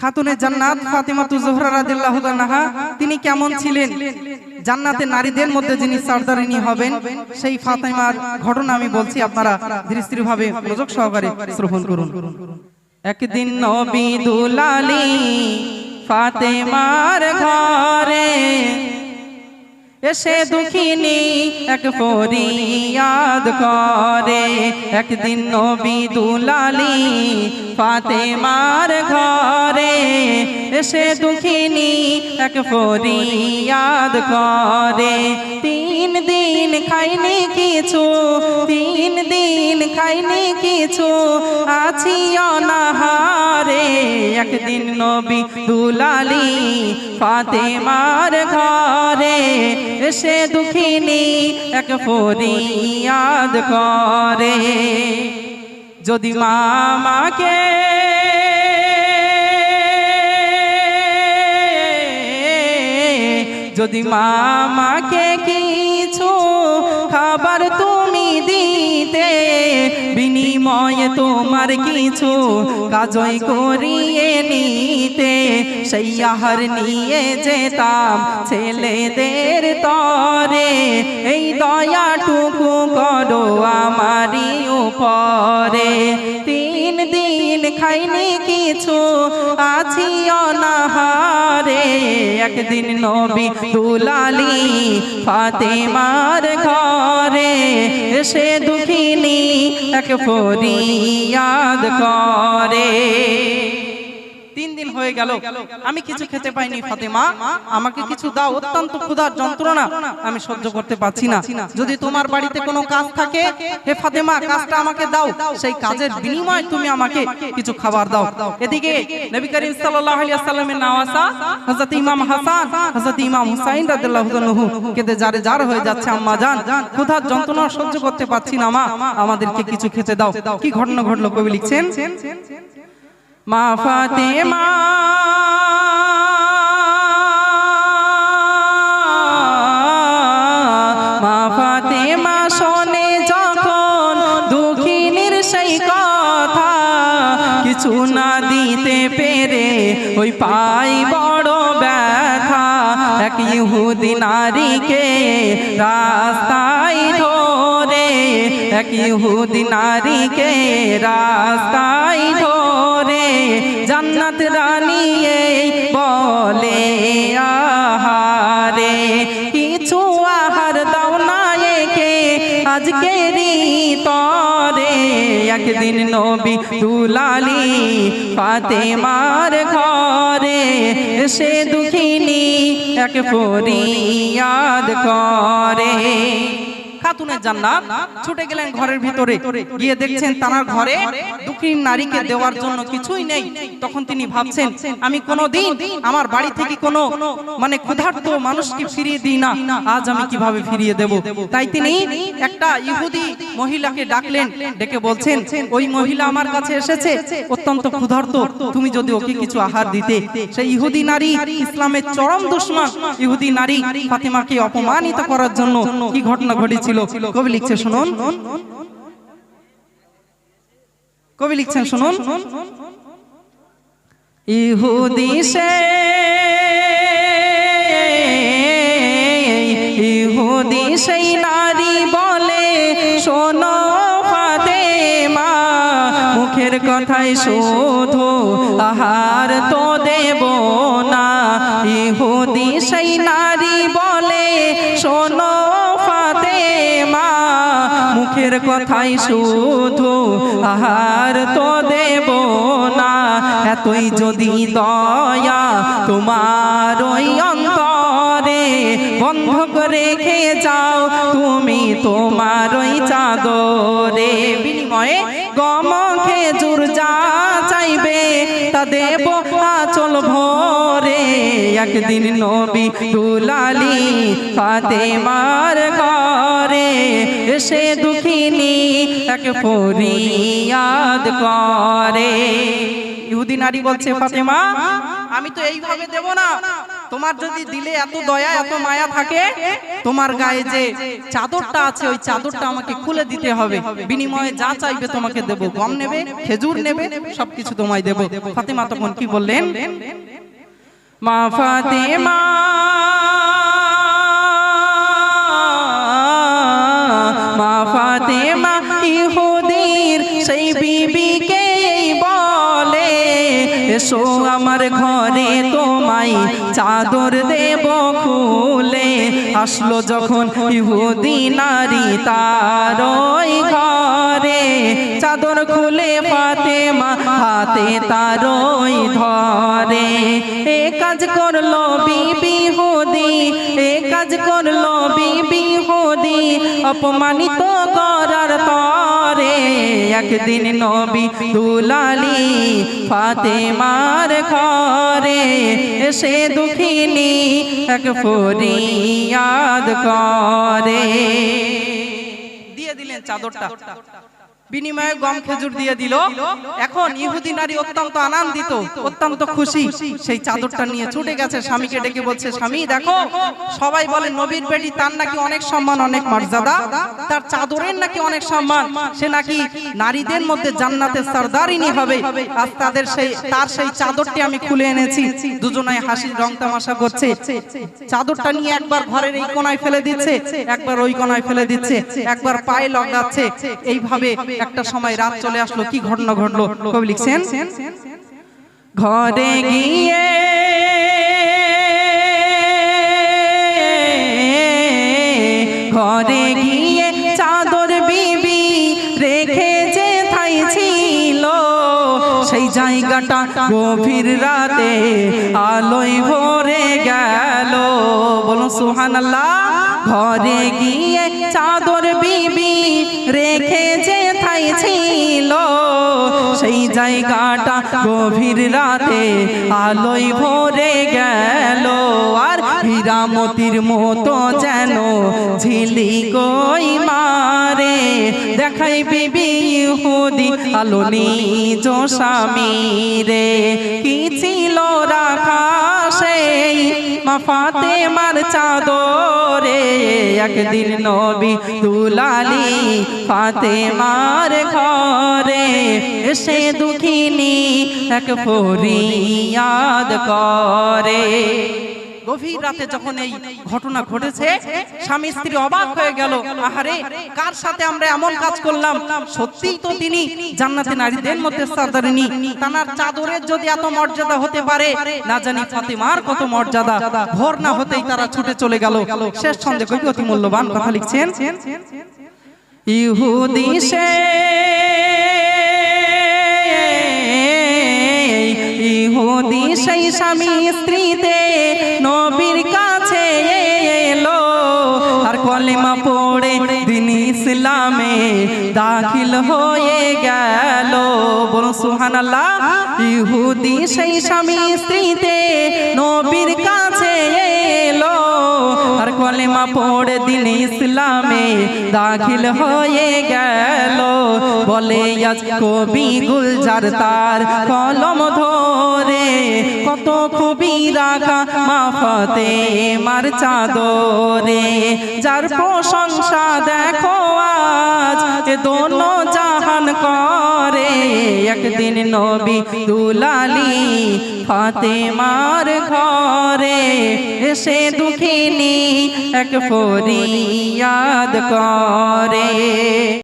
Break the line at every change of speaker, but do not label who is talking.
খাতুনে জান্নাত ফাতিমাতু জোহরা রাদিয়াল্লাহু নাহা তিনি কেমন ছিলেন? জান্নাতে নারীদের মধ্যে যিনি সর্দারিনী হবেন সেই ফাতিমার ঘটনা আমি বলছি আপনারা ধীরে স্থির ভাবে মনোযোগ সহকারে শ্রবণ করুন। একদিন নবী দুলালি ফাতেমার ঘরে এসে দুঃখিনী এক ফরিয়াদ করে। একদিন নবী দুলালি ফাতেমার ঘরে এসে দুঃখিনী এক ফরিয়াদ করে। তিন দিন খাইনি কিছু তিন দিন খাইনি কিছু আছি অনাহারে। একদিন নবী দুলালি ফাতেমার ঘরে এসে দুঃখিনী এক ফরিয়াদ করে। যদি মামাকে যদি মামাকে কিছু খাবার তো বিনিময়ে তোমার কিছু কাজই করিয়ে নিতে। সেই আহার নিয়ে যেতাম ছেলেদের তরে। এই দয়াটুকু করো আমারই উপরে। তিন দিন খাইনি কিছু আছি অনাহারে একদিন নবী দুলালি ফাতেমার ঘরে সে দুঃখিনী এক ফরিয়াদ করে। তিন দিন হয়ে গেল। আমি কিছু খেতে পাইনি, ফাতেমা। আমাকে কিছু দাও, অত্যন্ত ক্ষুধার যন্ত্রণা। আমি সহ্য করতে পারছি না। যদি তোমার বাড়িতে কোনো কাজ থাকে, হে ফাতেমা, কাজটা আমাকে দাও। সেই কাজের বিনিময়ে তুমি আমাকে কিছু খাবার দাও। এদিকে নবী করিম সাল্লাল্লাহু আলাইহি ওয়াসাল্লামের নাওয়াসা হযরত ইমাম হাসান, হযরত ইমাম হুসাইন রাদিয়াল্লাহু তাআলাহু কেঁদে জারে জার হয়ে যাচ্ছে, আম্মা জান ক্ষুধার যন্ত্রণা সহ্য করতে পারছি না, মা। আমাদেরকে কিছু খেতে দাও। কি ঘটনা ঘটলো কবি লিখছেন? মা ফাতেমা। মা ফাতেমা শোনে যখন দুঃখিনীর সেই কথা কিছু না দিতে পেরে ওই পাই বড় ব্যথা। এক ইহুদি নারীকে রাস্তায় ধরে এক ইহুদি নারীকে রাস্তায় ধরে জান্নাত রানী বলে, আহারে, কিছু আহার দাও না একে তরে। একদিন নবী দুলালি ফাতেমার ঘরে সে দুঃখিনী এক ফরিয়াদ করে। খাতুনের জান্নাত ছুটে গেলেন ঘরের ভিতরে। গিয়ে দেখছেন তার ঘরে দুঃখী নারীকে দেওয়ার জন্য কিছুই নেই। তখন তিনি ভাবছেন, আমি কোনোদিন আমার বাড়ি থেকে কোনো মানে ক্ষুধার্ত মানুষকে ফিরিয়ে দিই না। আজ আমি কীভাবে ফিরিয়ে দেব? তাই তিনি একটা ইহুদি মহিলাকে ডাকলেন, ডেকে বলছেন, ওই মহিলা আমার কাছে এসেছে, অত্যন্ত ক্ষুধার্ত। তুমি যদি ওকে কিছু আহার দিতে। সেই ইহুদি নারী, ইসলামের চরম দুশ্মন। ইহুদি নারী ফাতিমাকে অপমানিত করার জন্য কি ঘটনা ঘটেছিল? কবি লিখছে শুনুন। কবি লিখছেন শুনুন। ইহুদি সে ইহুদি সেই নারী বলে শোনো ফাতেমা মুখের কথাই শুধু আহার তো দেব না। ইহুদি সেই নারী মুখের কথাই শুধু আহার তো দেব না। এতই যদি দয়া তোমার ওই অন্তরে বন্ধ করে রেখে যাও, তুমি তোমার ওই চাদরে বিনিময়ে গম খেজুর যা চাইবে তা দেব আচল ভরে একদিন নবী দুলালি ফাতেমার ঘরে সে দুঃখিনী এক ফরিয়াদ করে। ইহুদি নারী বলছে, ফাতেমা, আমি তো এইভাবে দেব না। তোমার যদি দিলে এত দয়া, এত মায়া থাকে, তোমার গায়ে যে চাদরটা আছে, ওই চাদরটা আমাকে খুলে দিতে হবে। বিনিময়ে যা চাইবে তোমাকে দেব। গম নেবে, খেজুর নেবে, সবকিছু তোমায় দেব। ফাতেমা তখন কি বললেন? মা ফাতেমা। মা ফাতেমা ইহুদির সেই বিবিকে বলে এসো আমার ঘরে চাদর দেব খুলে। আসলো যখন ইহুদি নারী তার ঘরে। চাদর খুলে পাতে মা হাতে তার ধরে এ কাজ করল বিবি হুদি এ কাজ করল অপমানিত করার পরে একদিন নবী দুলালি ফাতেমার ঘরে সে দুঃখিনী এক ফরিয়াদ করে। দিয়ে দিলেন চাদরটা। বিনিময়ে গম খেজুর দিয়ে দিল। এখন ইহুদি নারী অত্যন্ত আনন্দিত, অত্যন্ত খুশি। সেই চাদরটা নিয়ে ছুটে গেছে, স্বামীকে ডেকে বলছে, স্বামী, দেখো, সবাই বলে, নবীর বেটি তার নাকি অনেক সম্মান, অনেক মর্যাদা। তার চাদরের নাকি অনেক সম্মান। সে নাকি নারীদের মধ্যে জান্নাতের সর্দারিনী হবে। আজ তাদের সেই, তার সেই চাদরটি আমি খুলে এনেছি। দুজনায় হাসির রং তামাশা করছে। চাদরটা নিয়ে একবার ঘরের এই কোনায় ফেলে দিচ্ছে, একবার ওই কোনায় ফেলে দিচ্ছে, একবার পায়ে লগাচ্ছে এইভাবে একটা সময় রাত চলে আসলো কি ঘটনা ঘটলো? কবি লিখছেন? ঘরে গিয়ে ঘরে গিয়ে চাদর বিবি রেখে যে থাই ছিল সেই জায়গাটা গভীর রাতে আলোয় ভরে গেল। বলুন সুহান ঘরে গিয়ে চাদর বিবি রেখে যে থাই ছিল। সেই জায়গাটা গভীর রাতে আলোয় ভরে গেল। আর হীরামতির মতো যেন ঝিলি কই মারে। দেখাই বিবি হুদি আলো নিজ স্বামী রে কি ছিল মা মার চাদরে একদিন নবী দুলালি ফাতেমার ঘরে সে দুঃখিনী এক ফরিয়াদ করে। গভীর রাতে যখন এই ঘটনা ঘটেছে স্বামী স্ত্রী অবাক হয়ে গেল। আহারে কার সাথে আমরা এমন কাজ করলাম? সত্যিই তো তিনি জান্নাতে নারীদের মধ্যে সর্দারিনী তানার চাদরের যদি এত মর্যাদা হতে পারে না জানি ফাতেমার কত মর্যাদা। ভোর না হতেই তারা ছুটে চলে গেল। শেষ কবি অতি মূল্যবান কথা লিখছেন। ইহুদি সে ইহুদি সেই স্বামী স্ত্রীতে ইসলামে দাখিল হয়ে গেল। বলুন সুহানাল্লাহ ইহুদি সেই স্বামী স্ত্রীতে নবীর কাছে এলো। আর কলেমা পড়ে দিন ইসলামে দাখিল হয়ে গেল। বলে, আজ কবি গুলজার তার কলম ধরে, কত খুবই রাখা মাফতে মার চাদরে। যার প্রশংসা দেখো একদিন নবী দুলালি ফাতেমার ঘরে সে দুঃখিনী এক ফরিয়াদ করে।